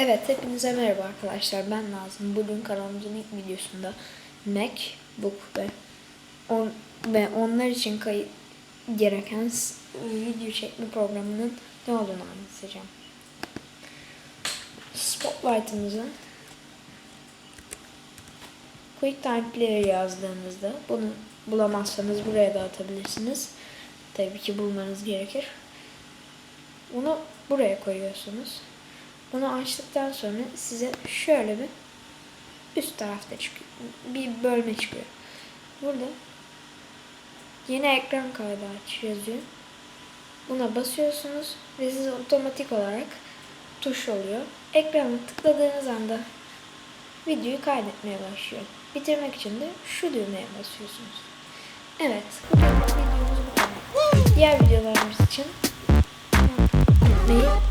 Evet, hepinize merhaba arkadaşlar. Ben Nazım. Bugün kanalımızın ilk videosunda MacBook ve on, ve onlar için kayıt gereken video çekme programının ne olduğunu anlatacağım. Spotlight'ımızı QuickTime Player yazdığınızda bunu bulamazsanız buraya da atabilirsiniz. Tabii ki bulmanız gerekir. Bunu buraya koyuyorsunuz. Bunu açtıktan sonra size şöyle bir üst tarafta çıkıyor. Bir bölme çıkıyor. Burada yeni ekran kaydı aç yazıyor. Buna basıyorsunuz ve size otomatik olarak tuş oluyor. Ekrana tıkladığınız anda videoyu kaydetmeye başlıyor. Bitirmek için de şu düğmeye basıyorsunuz. Evet, videomuz bu kadar. Diğer videolarımız için olmayı